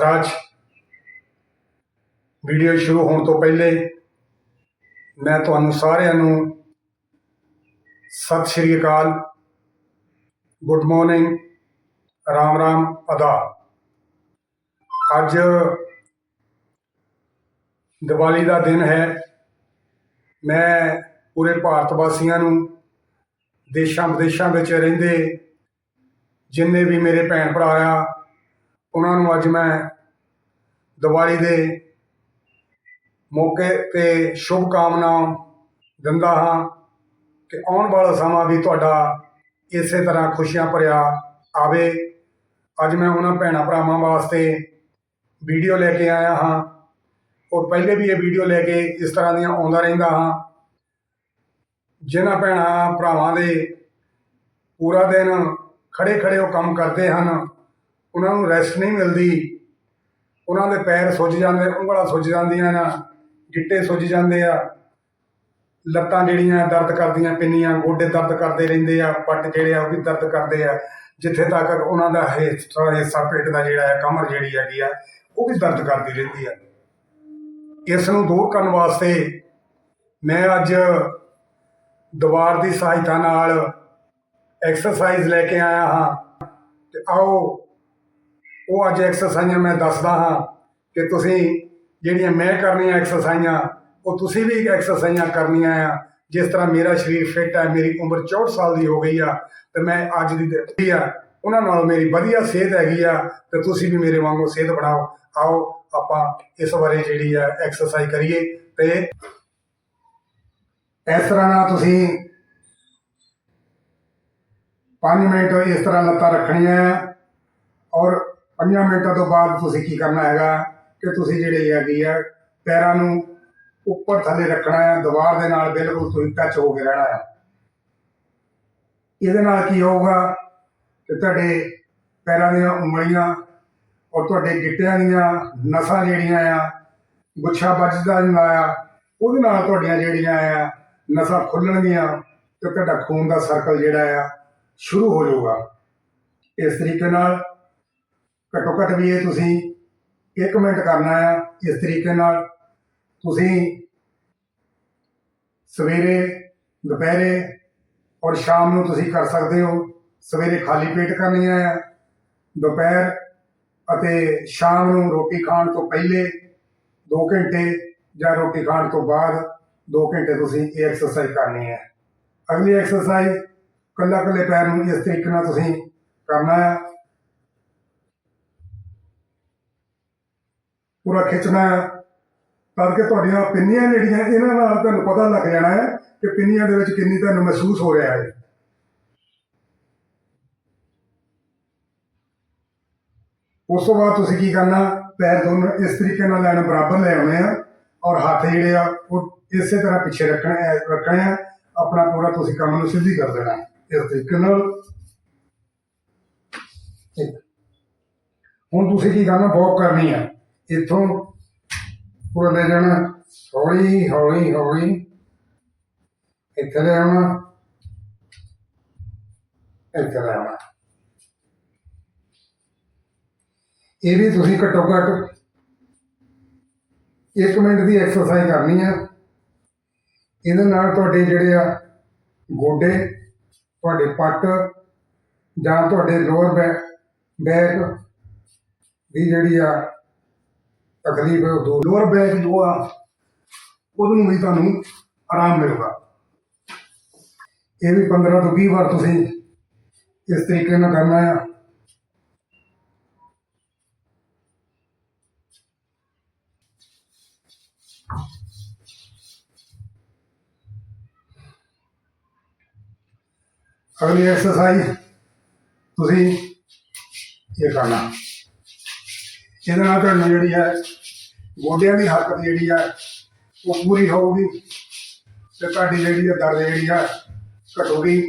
ਰਾਜ video ਸ਼ੁਰੂ ਹੋਣ ਤੋਂ ਪਹਿਲੇ ਮੈਂ ਤੁਹਾਨੂੰ ਸਾਰਿਆਂ ਨੂੰ ਸਤਿ ਸ਼੍ਰੀ ਅਕਾਲ। ਗੁੱਡ ਮਾਰਨਿੰਗ ਰਾਮ ਰਾਮ, ਅਦਾ। ਅੱਜ ਦੀਵਾਲੀ ਦਾ ਦਿਨ ਹੈ। ਮੈਂ ਪੂਰੇ ਭਾਰਤ ਵਾਸੀਆਂ ਨੂੰ ਦੇਸ਼ਾਂ ਵਿਦੇਸ਼ਾਂ ਵਿੱਚ ਰਹਿੰਦੇ ਜਿੰਨੇ ਵੀ ਮੇਰੇ ਭੈਣ ਭਰਾ ਆ ਉਹਨਾਂ ਨੂੰ ਅੱਜ ਮੈਂ ਦੀਵਾਲੀ ਦੇ ਮੌਕੇ ਤੇ ਸ਼ੁਭ ਕਾਮਨਾ ਦਿੰਦਾ ਹਾਂ ਕਿ ਆਉਣ ਵਾਲਾ ਸਮਾਂ ਵੀ ਤੁਹਾਡਾ ਇਸੇ ਤਰ੍ਹਾਂ ਖੁਸ਼ੀਆਂ ਭਰਿਆ ਆਵੇ। ਅੱਜ ਮੈਂ ਉਹਨਾਂ ਭੈਣਾਂ ਭਰਾਵਾਂ ਵਾਸਤੇ ਵੀਡੀਓ ਲੈ ਕੇ ਆਇਆ ਹਾਂ। ਔਰ ਪਹਿਲੇ ਵੀ ਇਹ ਵੀਡੀਓ ਲੈ ਕੇ ਇਸ ਤਰ੍ਹਾਂ ਦੀਆਂ ਆਉਂਦਾ ਰਹਿੰਦਾ ਹਾਂ। ਜਿਨ੍ਹਾਂ ਭੈਣਾਂ ਭਰਾਵਾਂ ਦੇ ਪੂਰਾ ਦਿਨ ਖੜੇ ਖੜੇ ਉਹ ਕੰਮ ਕਰਦੇ ਹਨ ਉਹਨਾਂ ਨੂੰ ਰੈਸਟ ਨਹੀਂ ਮਿਲਦੀ। ਉਹਨਾਂ ਦੇ ਪੈਰ ਸੁੱਜ ਜਾਂਦੇ, ਉਂਗਲਾਂ ਸੁੱਜ ਜਾਂਦੀਆਂ ਨਾ, ਗਿੱਟੇ ਸੁੱਜ ਜਾਂਦੇ ਆ। ਲੱਤਾਂ ਜਿਹੜੀਆਂ ਦਰਦ ਕਰਦੀਆਂ ਪਿੰਨੀਆਂ, ਗੋਡੇ ਦਰਦ ਕਰਦੇ ਰਹਿੰਦੇ ਆ, ਪੱਟ ਜਿਹੜੇ ਆ ਉਹ ਵੀ ਦਰਦ ਕਰਦੇ ਆ। ਜਿੱਥੇ ਤੱਕ ਉਹਨਾਂ ਦਾ ਹਿੱਸਾ ਹਿੱਸਾ, ਪੇਟ ਦਾ ਜਿਹੜਾ ਹੈ ਕਮਰ ਜਿਹੜੀ ਹੈਗੀ ਆ, ਉਹ ਵੀ ਦਰਦ ਕਰਦੀ ਰਹਿੰਦੀ ਆ। ਇਸ ਨੂੰ ਦੂਰ ਕਰਨ ਵਾਸਤੇ ਮੈਂ ਅੱਜ ਦੀਵਾਰ ਦੀ ਸਹਾਇਤਾ ਨਾਲ ਐਕਸਰਸਾਈਜ਼ ਲੈ ਕੇ ਆਇਆ ਹਾਂ। ਤੇ ਆਓ ਉਹ ਅੱਜ ਐਕਸਰਸਾਈਜ਼ਾਂ ਮੈਂ ਦੱਸਦਾ ਹਾਂ ਕਿ ਤੁਸੀਂ ਜਿਹੜੀਆਂ ਮੈਂ ਕਰਨੀਆਂ ਐਕਸਰਸਾਈਜ਼ਾਂ ਉਹ ਤੁਸੀਂ ਵੀ ਐਕਸਰਸਾਈਜ਼ਾਂ ਕਰਨੀਆਂ ਆ। ਜਿਸ ਤਰ੍ਹਾਂ ਮੇਰਾ ਸਰੀਰ ਫਿੱਟ ਹੈ ਮੇਰੀ ਉਮਰ 64 ਸਾਲ ਦੀ ਹੋ ਗਈ ਆ, ਤੇ ਮੈਂ ਅੱਜ ਦੀ ਦਿੱਤੀ ਆ। ਉਹਨਾਂ ਨਾਲ ਮੇਰੀ ਵਧੀਆ ਸਿਹਤ ਹੈਗੀ ਆ, ਤੇ ਤੁਸੀਂ ਵੀ ਮੇਰੇ ਵਾਂਗੂ ਸਿਹਤ ਬਣਾਓ। ਆਓ, ਆਪਾਂ ਇਸ ਬਾਰੇ ਜਿਹੜੀ ਆ ਐਕਸਰਸਾਈਜ਼ ਕਰੀਏ ਤੇ ਇਸ ਤਰ੍ਹਾਂ ਨਾਲ ਤੁਸੀਂ 5 ਮਿੰਟ ਇਸ ਤਰ੍ਹਾਂ ਲੱਤਾਂ ਰੱਖਣੀਆਂ ਆ ਔਰ 5 ਮਿੰਟਾਂ ਤੋਂ ਬਾਅਦ ਤੁਸੀਂ ਕੀ ਕਰਨਾ ਹੈਗਾ ਕਿ ਤੁਸੀਂ ਜਿਹੜੀ ਹੈਗੀ ਆ ਪੈਰਾਂ ਨੂੰ ਉੱਪਰ ਥੱਲੇ ਰੱਖਣਾ ਹੈ, ਦੀਵਾਰ ਦੇ ਨਾਲ ਬਿਲਕੁਲ ਤੁਸੀਂ ਟੱਚ ਹੋ ਕੇ ਰਹਿਣਾ ਹੈ। ਇਹਦੇ ਨਾਲ ਕੀ ਹੋਊਗਾ ਕਿ ਤੁਹਾਡੇ ਪੈਰਾਂ ਦੀਆਂ ਉਂਗਲੀਆਂ ਔਰ ਤੁਹਾਡੇ ਗਿੱਟਿਆਂ ਦੀਆਂ ਨਸਾਂ ਜਿਹੜੀਆਂ ਆ, ਗੁੱਛਾ ਵੱਜਦਾ ਹੁੰਦਾ ਆ, ਉਹਦੇ ਨਾਲ ਤੁਹਾਡੀਆਂ ਜਿਹੜੀਆਂ ਆ ਨਸਾਂ ਖੁੱਲਣਗੀਆਂ ਤੇ ਤੁਹਾਡਾ ਖੂਨ ਦਾ ਸਰਕਲ ਜਿਹੜਾ ਆ ਸ਼ੁਰੂ ਹੋ ਜਾਊਗਾ। ਇਸ ਤਰੀਕੇ ਨਾਲ ਘੱਟੋ ਘੱਟ ਵੀ ਇਹ ਤੁਸੀਂ 1 ਮਿੰਟ ਕਰਨਾ ਆ ਇਸ ਤਰੀਕੇ ਨਾਲ। ਤੁਸੀਂ ਸਵੇਰੇ, ਦੁਪਹਿਰੇ ਔਰ ਸ਼ਾਮ ਨੂੰ ਤੁਸੀਂ ਕਰ ਸਕਦੇ ਹੋ। ਸਵੇਰੇ ਖਾਲੀ ਪੇਟ ਕਰਨੀ ਹੈ ਦੁਪਹਿਰ ਅਤੇ ਸ਼ਾਮ ਨੂੰ ਰੋਟੀ ਖਾਣ ਤੋਂ ਪਹਿਲੇ 2 ਘੰਟੇ ਜਾਂ ਰੋਟੀ ਖਾਣ ਤੋਂ ਬਾਅਦ 2 ਘੰਟੇ ਤੁਸੀਂ ਇਹ ਐਕਸਰਸਾਈਜ਼ ਕਰਨੀ ਹੈ ਅਗਲੀ ਐਕਸਰਸਾਈਜ਼ ਕੱਲਾ ਕੱਲੇ ਪੈਰ ਨੂੰ ਇਸ ਤਰੀਕੇ ਨਾਲ ਤੁਸੀਂ ਕਰਨਾ ਹੈ ਪੂਰਾ ਖਿੱਚਣਾ ਹੈ। ਤਾਂ ਕਿ ਤੁਹਾਡੀਆਂ ਪਿੰਨੀਆਂ ਜਿਹੜੀਆਂ, ਇਹਨਾਂ ਨਾਲ ਤੁਹਾਨੂੰ ਪਤਾ ਲੱਗ ਜਾਣਾ ਹੈ ਕਿ ਪਿੰਨੀਆਂ ਦੇ ਵਿੱਚ ਕਿੰਨੀ ਤੁਹਾਨੂੰ ਮਹਿਸੂਸ ਹੋ ਰਿਹਾ ਹੈ। ਉਸ ਤੋਂ ਬਾਅਦ ਤੁਸੀਂ ਕੀ ਕਰਨਾ, ਪੈਰ ਦੋਨੋਂ ਇਸ ਤਰੀਕੇ ਨਾਲ ਲੈਣ ਬਰਾਬਰ ਲੈ ਆਉਣੇ ਆ ਔਰ ਹੱਥ ਜਿਹੜੇ ਆ, ਉਹ ਇਸੇ ਤਰ੍ਹਾਂ ਪਿੱਛੇ ਰੱਖਣੇ ਆ ਰੱਖਣੇ ਆ। ਆਪਣਾ ਪੂਰਾ ਤੁਸੀਂ ਕੰਮ ਨੂੰ ਸਿੱਧੀ ਕਰ ਦੇਣਾ ਇਸ ਤਰੀਕੇ ਨਾਲ। ਹੁਣ ਤੁਸੀਂ ਕੀ ਕਰਨਾ ਵਾਕ ਕਰਨੀ ਹੈ ਇੱਥੋਂ ਪੂਰਾ ਲੈ ਜਾਣਾ। ਹੌਲੀ ਹੌਲੀ ਹੌਲੀ ਇੱਥੇ ਲੈ ਆਉਣਾ। ਇੱਥੇ ਲੈ ਆਉਣਾ। ਇਹ ਵੀ ਤੁਸੀਂ ਘੱਟੋ ਘੱਟ 1 ਮਿੰਟ ਦੀ ਐਕਸਰਸਾਈਜ਼ ਕਰਨੀ ਆ। ਇਹਦੇ ਨਾਲ ਤੁਹਾਡੇ ਜਿਹੜੇ ਆ ਗੋਡੇ, ਤੁਹਾਡੇ ਪੱਟ ਜਾਂ ਤੁਹਾਡੇ ਲੋਅਰ ਬੈਕ ਬੈਕ ਦੀ ਜਿਹੜੀ ਆ ਤਕਲੀਫ ਹੈ ਉਹ ਦੂਰ ਲੋਅਰ ਬੈਕ ਜੋ ਆ, ਉਹਨੂੰ ਵੀ ਤੁਹਾਨੂੰ ਆਰਾਮ ਮਿਲੂਗਾ। ਇਹ ਵੀ 15 ਤੋਂ 20 ਵਾਰ ਤੁਸੀਂ ਇਸ ਤਰੀਕੇ ਨਾਲ ਕਰਨਾ ਆ। ਅਗਲੀ ਐਕਸਰਸਾਈਜ਼ ਤੁਸੀਂ ਇਹ ਕਰਨਾ। ਇਹਦੇ ਨਾਲ ਤੁਹਾਨੂੰ ਜਿਹੜੀ ਹੈ ਗੋਡਿਆਂ ਦੀ ਹਰਕਤ ਜਿਹੜੀ ਹੈ ਉਹ ਪੂਰੀ ਹੋਊਗੀ ਤੇ ਤੁਹਾਡੀ ਜਿਹੜੀ ਹੈ ਦਰਦ ਜਿਹੜੀ ਆ ਘਟੂਗੀ।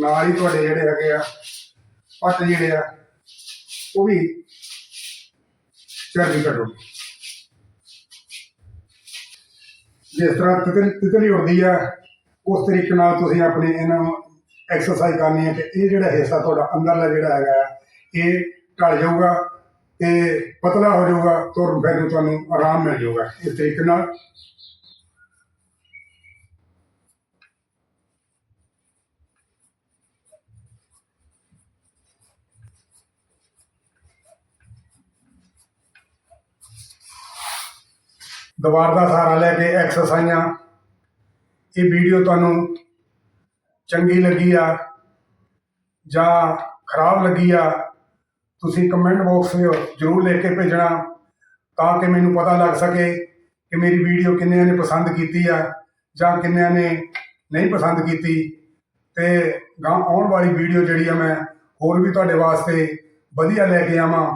ਨਾਲ ਹੀ ਤੁਹਾਡੇ ਜਿਹੜੇ ਹੈਗੇ ਆ ਪੱਟ ਜਿਹੜੇ ਆ ਉਹ ਵੀ ਚਰਬੀ ਘਟੂਗੀ। ਜਿਸ ਤਰ੍ਹਾਂ ਤਿਤਲੀ ਤਿਤਲੀ ਉੜਦੀ ਆ ਉਸ ਤਰੀਕੇ ਨਾਲ ਤੁਸੀਂ ਆਪਣੀ ਇਹਨਾਂ ਨੂੰ ਐਕਸਰਸਾਈਜ਼ ਕਰਨੀ ਹੈ ਕਿ ਇਹ ਜਿਹੜਾ ਹਿੱਸਾ ਤੁਹਾਡਾ ਅੰਦਰਲਾ ਜਿਹੜਾ ਹੈਗਾ ਆ, ਇਹ ਢਲ ਜਾਊਗਾ। ਤੇ ਪਤਲਾ ਹੋ ਜਾਊਗਾ ਤੁਰਨ ਫਿਰ ਨੂੰ ਤੁਹਾਨੂੰ ਆਰਾਮ ਮਿਲ ਜਾਊਗਾ, ਇਸ ਤਰੀਕੇ ਨਾਲ। ਦੀਵਾਰ ਦਾ ਸਹਾਰਾ ਲੈ ਕੇ ਐਕਸਰਸਾਈਜ਼ਾਂ। ਇਹ ਵੀਡੀਓ ਤੁਹਾਨੂੰ ਚੰਗੀ ਲੱਗੀ ਆ ਜਾਂ ਖਰਾਬ ਲੱਗੀ ਆ ਤੁਸੀਂ ਕਮੈਂਟ ਬਾਕਸ ਵਿੱਚ ਜ਼ਰੂਰ ਲਿਖ ਕੇ ਭੇਜਣਾ ਤਾਂ ਕਿ ਮੈਨੂੰ ਪਤਾ ਲੱਗ ਸਕੇ ਕਿ ਮੇਰੀ ਵੀਡੀਓ ਕਿੰਨਿਆਂ ਨੇ ਪਸੰਦ ਕੀਤੀ ਆ ਜਾਂ ਕਿੰਨਿਆਂ ਨੇ ਨਹੀਂ ਪਸੰਦ ਕੀਤੀ। ਤੇ ਗਾਂ ਆਉਣ ਵਾਲੀ ਵੀਡੀਓ ਜਿਹੜੀ ਆ ਮੈਂ ਹੋਰ ਵੀ ਤੁਹਾਡੇ ਵਾਸਤੇ ਵਧੀਆ ਲੈ ਕੇ ਆਵਾਂ।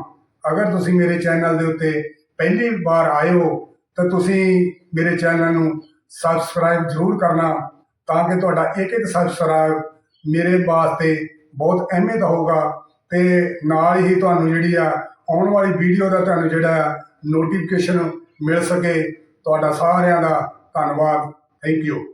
ਅਗਰ ਤੁਸੀਂ ਮੇਰੇ ਚੈਨਲ ਦੇ ਉੱਤੇ ਪਹਿਲੀ ਵਾਰ ਆਏ ਹੋ, ਤਾਂ ਤੁਸੀਂ ਮੇਰੇ ਚੈਨਲ ਨੂੰ ਸਬਸਕ੍ਰਾਈਬ ਜ਼ਰੂਰ ਕਰਨਾ ਤਾਂ ਕਿ ਤੁਹਾਡਾ ਇੱਕ ਇੱਕ ਸਬਸਕ੍ਰਾਈਬ ਮੇਰੇ ਵਾਸਤੇ ਬਹੁਤ ਅਹਿਮੀਅਤ ਹੋਊਗਾ। ਤੇ ਨਾਲ ਹੀ ਤੁਹਾਨੂੰ ਜਿਹੜੀ ਆ, ਆਉਣ ਵਾਲੀ ਵੀਡੀਓ ਦਾ ਤੁਹਾਨੂੰ ਜਿਹੜਾ ਨੋਟੀਫਿਕੇਸ਼ਨ ਮਿਲ ਸਕੇ। ਤੁਹਾਡਾ ਸਾਰਿਆਂ ਦਾ ਧੰਨਵਾਦ। Thank you